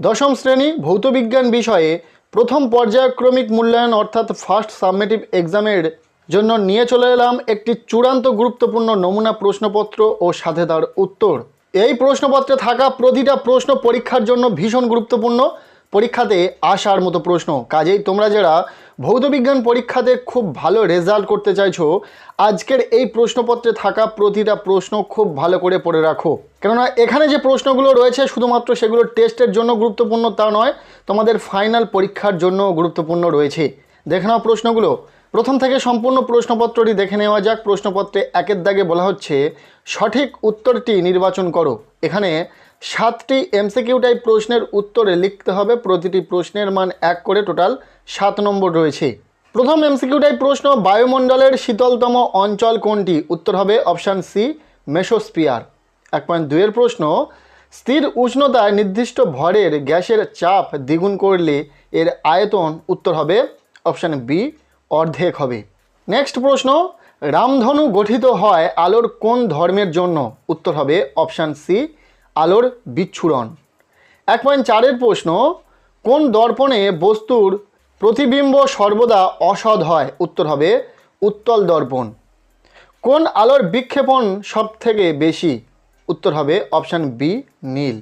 দশম শ্রেণি ভৌতবিজ্ঞান বিষয়ে প্রথম পর্যায়ক্রমিক মূল্যায়ন অর্থাৎ ফার্স্ট সাবমেটিভ এক্সামের জন্য নিয়ে চলে এলাম একটি চূড়ান্ত গুরুত্বপূর্ণ নমুনা প্রশ্নপত্র ও সাথে তার উত্তর। এই প্রশ্নপত্রে থাকা প্রতিটা প্রশ্ন পরীক্ষার জন্য ভীষণ গুরুত্বপূর্ণ। পরীক্ষাতে আসার মতো প্রশ্ন। কাজেই তোমরা যারা ভৌতবিজ্ঞান পরীক্ষাতে খুব ভালো রেজাল্ট করতে চাইছো, আজকের এই প্রশ্নপত্রে থাকা প্রতিটা প্রশ্ন খুব ভালো করে পড়ে রাখো। কেননা এখানে যে প্রশ্নগুলো রয়েছে, শুধুমাত্র সেগুলো টেস্টের জন্য গুরুত্বপূর্ণ তা নয়, তোমাদের ফাইনাল পরীক্ষার জন্য গুরুত্বপূর্ণ রয়েছে। দেখে নাও প্রশ্নগুলো। প্রথম থেকে সম্পূর্ণ প্রশ্নপত্রটি দেখে নেওয়া যাক। প্রশ্নপত্রে একের দাগে বলা হচ্ছে, সঠিক উত্তরটি নির্বাচন করো। এখানে সাতটি এমসিকিউ টাইপ প্রশ্নের উত্তরে লিখতে হবে। প্রতিটি প্রশ্নের মান এক করে টোটাল সাত নম্বর রয়েছে। প্রথম এমসিকিউ টাইপ প্রশ্ন, বায়ুমণ্ডলের শীতলতম অঞ্চল কোনটি? উত্তর হবে অপশান সি মেসোস্পিয়ার এক পয়েন্ট দুইয়ের প্রশ্ন, স্থির উষ্ণতায় নির্দিষ্ট ভরের গ্যাসের চাপ দ্বিগুণ করলে এর আয়তন? উত্তর হবে অপশান বি অর্ধেক হবে। নেক্সট প্রশ্ন, রামধনু গঠিত হয় আলোর কোন ধর্মের জন্য? উত্তর হবে অপশান সি আলোর বিচ্ছুরণ। এক পয়েন্ট চারের প্রশ্ন, কোন দর্পণে বস্তুর প্রতিবিম্ব সর্বদা অসৎ হয়? উত্তর হবে, উত্তল দর্পণ। কোন আলোর বিক্ষেপণ সব থেকে বেশি? উত্তর হবে অপশান বি নীল।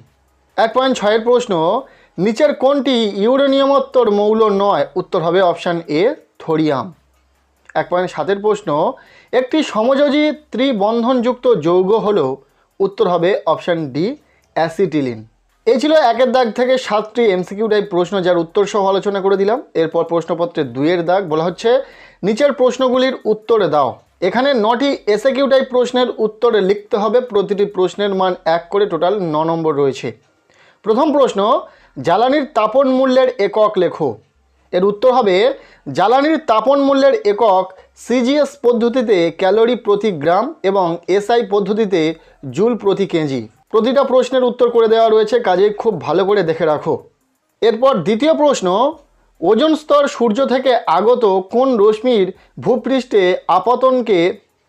এক পয়েন্ট ছয়ের প্রশ্ন, নিচের কোনটি ইউরেনিয়ামোত্তর মৌল নয়? উত্তর হবে অপশান এ থোরিয়াম। এক পয়েন্ট সাতের প্রশ্ন, একটি সমযোজী ত্রিবন্ধনযুক্ত যৌগ হল উত্তর হবে অপশান ডি, অ্যাসিটিলিন। এই ছিল একের দাগ থেকে সাতটি এমসিকিউ টাইপ প্রশ্ন যার উত্তর সহ আলোচনা করে দিলাম। এরপর প্রশ্নপত্রের দুইয়ের দাগ বলা হচ্ছে, নিচের প্রশ্নগুলির উত্তরে দাও। এখানে নটি এসএকিউ টাইপ প্রশ্নের উত্তরে লিখতে হবে, প্রতিটি প্রশ্নের মান এক করে টোটাল ন নম্বর রয়েছে। প্রথম প্রশ্ন, জ্বালানির তাপন মূল্যের একক লেখো। এর উত্তর হবে, জ্বালানির তাপন মূল্যের একক সিজিএস পদ্ধতিতে ক্যালোরি প্রতি গ্রাম এবং এসআই পদ্ধতিতে জুল প্রতি কেজি। প্রতিটা প্রশ্নের উত্তর করে দেওয়া রয়েছে কাজে খুব ভালো করে দেখে রাখো। এরপর দ্বিতীয় প্রশ্ন, ওজন স্তর সূর্য থেকে আগত কোন রশ্মির ভূপৃষ্ঠে আপতনকে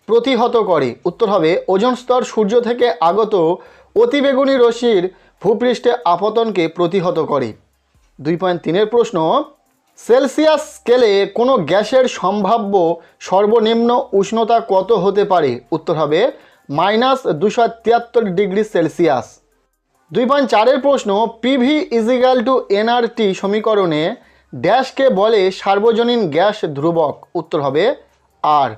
প্রতিহত করে? উত্তর হবে, ওজন স্তর সূর্য থেকে আগত অতিবেগুনি রশ্মির ভূপৃষ্ঠে আপতনকে প্রতিহত করে। দুই পয়েন্ট তিনের প্রশ্ন সেলসিয়াস স্কেলে কোনো গ্যাসের সম্ভাব্য সর্বনিম্ন উষ্ণতা কত হতে পারে? উত্তর হবে মাইনাস দুশো তিয়াত্তর ডিগ্রি সেলসিয়াস। দুই পয়েন্ট চারের প্রশ্ন, পিভি ইজিক্যাল টু এনআরটি সমীকরণে ড্যাশকে বলে সার্বজনীন গ্যাস ধ্রুবক। উত্তর হবে আর।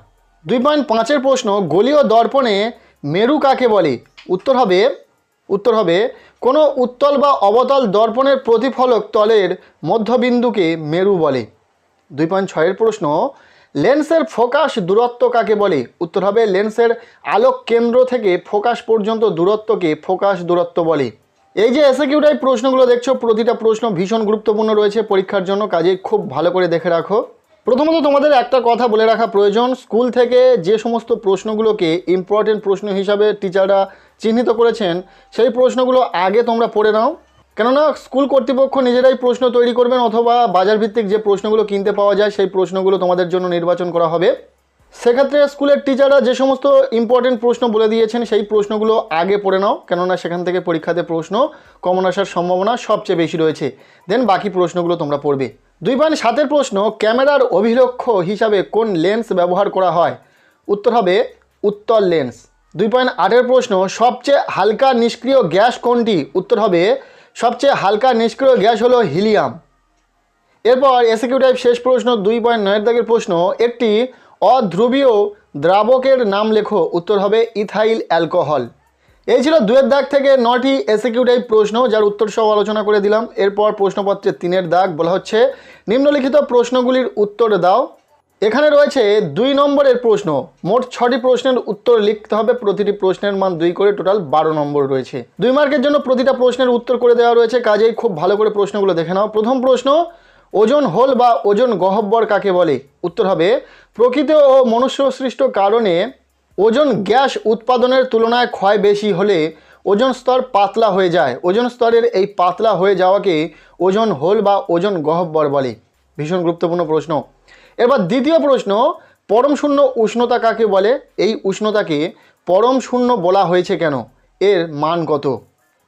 দুই পয়েন্ট পাঁচের প্রশ্ন, গলীয় দর্পণে মেরু কাকে বলে? উত্তর হবে উত্তর হবে কোনো উত্তল বা অবতল দর্পণের প্রতিফলক তলের মধ্যবিন্দুকে মেরু বলে। দুই পয়েন্ট ছয়ের প্রশ্ন, লেন্সের ফোকাস দূরত্ব কাকে বলে? উত্তর হবে লেন্সের আলোক কেন্দ্র থেকে ফোকাস পর্যন্ত দূরত্বকে ফোকাস দূরত্ব বলে। এই যে এসে এসএকিউটাই প্রশ্নগুলো দেখছ, প্রতিটা প্রশ্ন ভীষণ গুরুত্বপূর্ণ রয়েছে পরীক্ষার জন্য, কাজে খুব ভালো করে দেখে রাখো। প্রথমত তোমাদের একটা কথা বলে রাখা প্রয়োজন, স্কুল থেকে যে সমস্ত প্রশ্নগুলোকে ইম্পর্টেন্ট প্রশ্ন হিসাবে টিচাররা চিহ্নিত করেছেন, সেই প্রশ্নগুলো আগে তোমরা পড়ে নাও। কেননা স্কুল কর্তৃপক্ষ নিজেরাই প্রশ্ন তৈরি করবেন অথবা বাজার ভিত্তিক যে প্রশ্নগুলো কিনতে পাওয়া যায়, সেই প্রশ্নগুলো তোমাদের জন্য নির্বাচন করা হবে। সেক্ষেত্রে স্কুলের টিচাররা যে সমস্ত ইম্পর্টেন্ট প্রশ্ন বলে দিয়েছেন, সেই প্রশ্নগুলো আগে পড়ে নাও। কেননা সেখান থেকে পরীক্ষাতে প্রশ্ন কমন আসার সম্ভাবনা সবচেয়ে বেশি রয়েছে। দেন বাকি প্রশ্নগুলো তোমরা পড়বে। দুই পয়েন্ট সাতের প্রশ্ন, ক্যামেরার অভিলক্ষ হিসাবে কোন লেন্স ব্যবহার করা হয়? উত্তর হবে উত্তর লেন্স দুই পয়েন্ট আটের প্রশ্ন, সবচেয়ে হালকা নিষ্ক্রিয় গ্যাস কোনটি? উত্তর হবে, সবচেয়ে হালকা নিষ্ক্রিয় গ্যাস হলো হিলিয়াম। এরপর এসিকিউ টাইপ শেষ প্রশ্ন, দুই পয়েন্ট নয়ের দাগের প্রশ্ন, একটি অধ্রুবীয় দ্রাবকের নাম লেখো, উত্তর হবে ইথাইল অ্যালকোহল। এই ছিল দুয়ের দাগ থেকে নটি এসিকিউ টাইপ প্রশ্ন, যার উত্তর সহ আলোচনা করে দিলাম। এরপর প্রশ্নপত্রের তিনের দাগ বলা হচ্ছে, নিম্নলিখিত প্রশ্নগুলির উত্তর দাও। এখানে রয়েছে দুই নম্বরের প্রশ্ন। মোট ছটি প্রশ্নের উত্তর লিখতে হবে। প্রতিটি প্রশ্নের মান দুই করে টোটাল বারো নম্বর রয়েছে। দুই মার্কের জন্য প্রতিটা প্রশ্নের উত্তর করে দেওয়া রয়েছে। কাজেই খুব ভালো করে প্রশ্নগুলো দেখে নাও। প্রথম প্রশ্ন, ওজন হোল বা ওজন গহব্বর কাকে বলে? উত্তর হবে, প্রকৃত ও মনুষ্য সৃষ্ট কারণে ওজন গ্যাস উৎপাদনের তুলনায় ক্ষয় বেশি হলে ওজন স্তর পাতলা হয়ে যায়। ওজন স্তরের এই পাতলা হয়ে যাওয়াকে ওজন হোল বা ওজন গহব্বর বলে। ভীষণ গুরুত্বপূর্ণ প্রশ্ন। এবার দ্বিতীয় প্রশ্ন, পরম শূন্য উষ্ণতা কাকে বলে? এই উষ্ণতাকে পরম শূন্য বলা হয়েছে কেন? এর মান কত?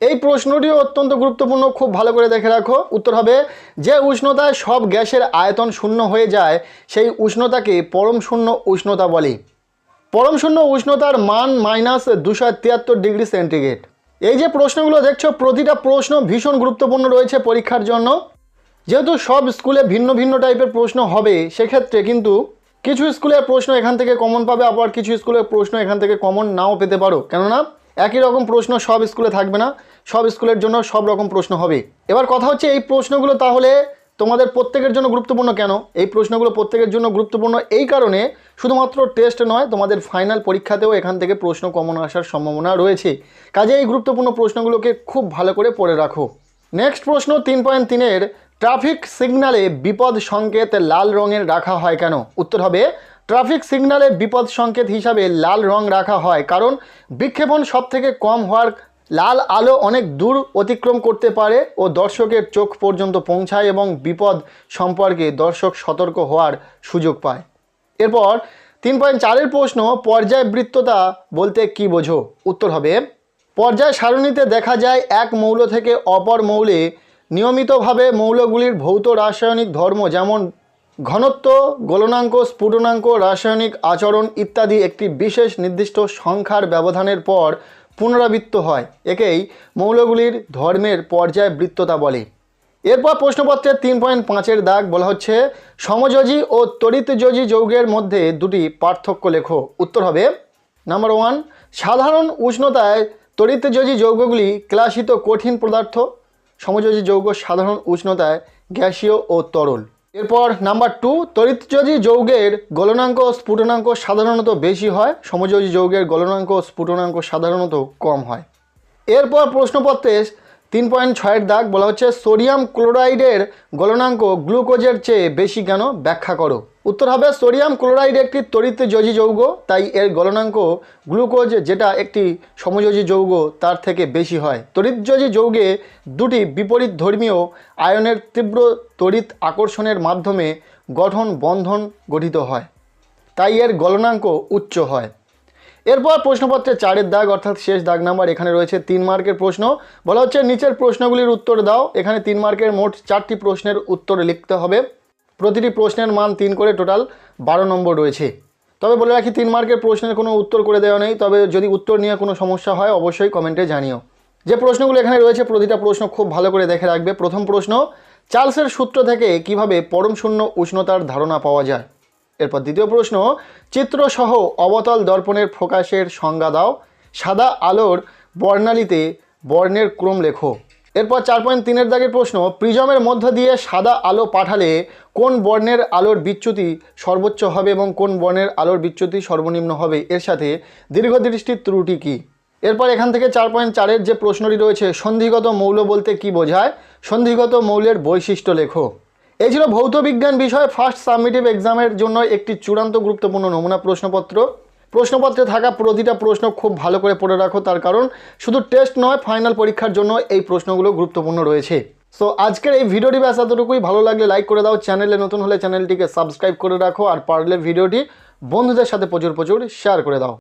এই প্রশ্নটিও অত্যন্ত গুরুত্বপূর্ণ, খুব ভালো করে দেখে রাখো। উত্তর হবে, যে উষ্ণতায় সব গ্যাসের আয়তন শূন্য হয়ে যায়, সেই উষ্ণতাকে পরম শূন্য উষ্ণতা বলে। পরম শূন্য উষ্ণতার মান মাইনাস দুশো তিয়াত্তর ডিগ্রি সেন্টিগ্রেড। এই যে প্রশ্নগুলো দেখছ, প্রতিটা প্রশ্ন ভীষণ গুরুত্বপূর্ণ রয়েছে পরীক্ষার জন্য। যেহেতু সব স্কুলে ভিন্ন ভিন্ন টাইপের প্রশ্ন হবে, সেক্ষেত্রে কিন্তু কিছু স্কুলের প্রশ্ন এখান থেকে কমন পাবে, আবার কিছু স্কুলের প্রশ্ন এখান থেকে কমন নাও পেতে পারো। কেননা একই রকম প্রশ্ন সব স্কুলে থাকবে না, সব স্কুলের জন্য সব রকম প্রশ্ন হবে। এবার কথা হচ্ছে এই প্রশ্নগুলো তাহলে তোমাদের প্রত্যেকের জন্য গুরুত্বপূর্ণ কেন? এই প্রশ্নগুলো প্রত্যেকের জন্য গুরুত্বপূর্ণ এই কারণে শুধুমাত্র টেস্ট নয়, তোমাদের ফাইনাল পরীক্ষাতেও এখান থেকে প্রশ্ন কমন আসার সম্ভাবনা রয়েছে। কাজে এই গুরুত্বপূর্ণ প্রশ্নগুলোকে খুব ভালো করে পড়ে রাখো। নেক্সট প্রশ্ন তিন পয়েন্ট তিনের ট্রাফিক সিগন্যালে বিপদ সংকেত লাল রঙের রাখা হয় কেন? উত্তর হবে, ট্রাফিক সিগন্যালে বিপদ সংকেত হিসাবে লাল রং রাখা হয় কারণ বিক্ষেপণ সব থেকে কম হওয়ার লাল আলো অনেক দূর অতিক্রম করতে পারে ও দর্শকের চোখ পর্যন্ত পৌঁছায় এবং বিপদ সম্পর্কে দর্শক সতর্ক হওয়ার সুযোগ পায়। এরপর তিন পয়েন্ট চারের প্রশ্ন, পর্যায়বৃত্ততা বলতে কি বোঝো? উত্তর হবে, পর্যায় সারণীতে দেখা যায় এক মৌল থেকে অপর মৌলে নিয়মিতভাবে মৌলগুলির ভৌত রাসায়নিক ধর্ম যেমন ঘনত্ব, গলনাঙ্ক, স্ফুটনাঙ্ক, রাসায়নিক আচরণ ইত্যাদি একটি বিশেষ নির্দিষ্ট সংখ্যার ব্যবধানের পর পুনরাবৃত্ত হয়। একেই মৌলগুলির ধর্মের পর্যায় বৃত্ততা বলে। এরপর প্রশ্নপত্রের তিন পয়েন্ট পাঁচের দাগ বলা হচ্ছে, সমযোজী ও তড়িৎযোজী যৌগের মধ্যে দুটি পার্থক্য লেখো। উত্তর হবে, নাম্বার ওয়ান, সাধারণ উষ্ণতায় তড়িৎযোজী যৌগগুলি ক্লাসিত কঠিন পদার্থ। সমযোজী যৌগ সাধারণ উষ্ণতায় গ্যাসীয় ও তরল। এরপর নাম্বার টু, তরিতযোজী যৌগের গলনাঙ্ক ও স্ফুটনাঙ্ক সাধারণত বেশি হয়, সমযোজী যৌগের গলনাঙ্ক ও স্ফুটনাঙ্ক সাধারণত কম হয়। এরপর প্রশ্নপত্রে তিন পয়েন্ট ছয়ের দাগ বলা হচ্ছে সোডিয়াম ক্লোরাইডের গলনাঙ্ক গ্লুকোজের চেয়ে বেশি কেন ব্যাখ্যা করো? উত্তর হবে সোডিয়াম ক্লোরাইড একটি তড়িৎযোজী যৌগ, তাই এর গলনাঙ্ক গ্লুকোজ, যেটা একটি সমযোজী যৌগ, তার থেকে বেশি হয়। তড়িৎযোজী যৌগে দুটি বিপরীত ধর্মীয় আয়নের তীব্র তড়িৎ আকর্ষণের মাধ্যমে গঠন বন্ধন গঠিত হয়, তাই এর গলনাঙ্ক উচ্চ হয়। এরপর প্রশ্নপত্রে চারের দাগ, অর্থাৎ শেষ দাগ নাম্বার এখানে রয়েছে তিন মার্কের প্রশ্ন। বলা হচ্ছে, নিচের প্রশ্নগুলির উত্তর দাও। এখানে তিন মার্কের মোট চারটি প্রশ্নের উত্তর লিখতে হবে। প্রতিটি প্রশ্নের মান তিন করে টোটাল বারো নম্বর রয়েছে। তবে বলে রাখি, তিন মার্কের প্রশ্নের কোনো উত্তর করে দেওয়া নেই। তবে যদি উত্তর নিয়ে কোনো সমস্যা হয়, অবশ্যই কমেন্টে জানিও। যে প্রশ্নগুলো এখানে রয়েছে, প্রতিটা প্রশ্ন খুব ভালো করে দেখে রাখবে। প্রথম প্রশ্ন, চার্লসের সূত্র থেকে কীভাবে পরম শূন্য উষ্ণতার ধারণা পাওয়া যায়? এরপর দ্বিতীয় প্রশ্ন, চিত্রসহ অবতল দর্পণের ফোকাসের সংজ্ঞা দাও। সাদা আলোর বর্ণালীতে বর্ণের ক্রম লেখো। এরপর চার পয়েন্ট তিনের দাগের প্রশ্ন, প্রিজমের মধ্য দিয়ে সাদা আলো পাঠালে কোন বর্ণের আলোর বিচ্যুতি সর্বোচ্চ হবে এবং কোন বর্ণের আলোর বিচ্যুতি সর্বনিম্ন হবে? এর সাথে দীর্ঘদৃষ্টির ত্রুটি কী? এরপর এখান থেকে চার পয়েন্ট চারের যে প্রশ্নটি রয়েছে, সন্ধিগত মৌল বলতে কি বোঝায়? সন্ধিগত মৌলের বৈশিষ্ট্য লেখো। এই ছিল ভৌত বিজ্ঞান বিষয় ফার্স্ট সাবমিটিভ এক্সামের জন্য একটি চূড়ান্ত গুরুত্বপূর্ণ নমুনা প্রশ্নপত্র। প্রশ্নপত্রে থাকা প্রতিটা প্রশ্ন খুব ভালো করে পড়ে রাখো, তার কারণ শুধু টেস্ট নয়, ফাইনাল পরীক্ষার জন্য এই প্রশ্নগুলো গুরুত্বপূর্ণ রয়েছে। সো আজকের এই ভিডিওটি ব্যাস, এতটুকুই। ভালো লাগলে লাইক করে দাও, চ্যানেলে নতুন হলে চ্যানেলটিকে সাবস্ক্রাইব করে রাখো, আর পারলে ভিডিওটি বন্ধুদের সাথে প্রচুর প্রচুর শেয়ার করে দাও।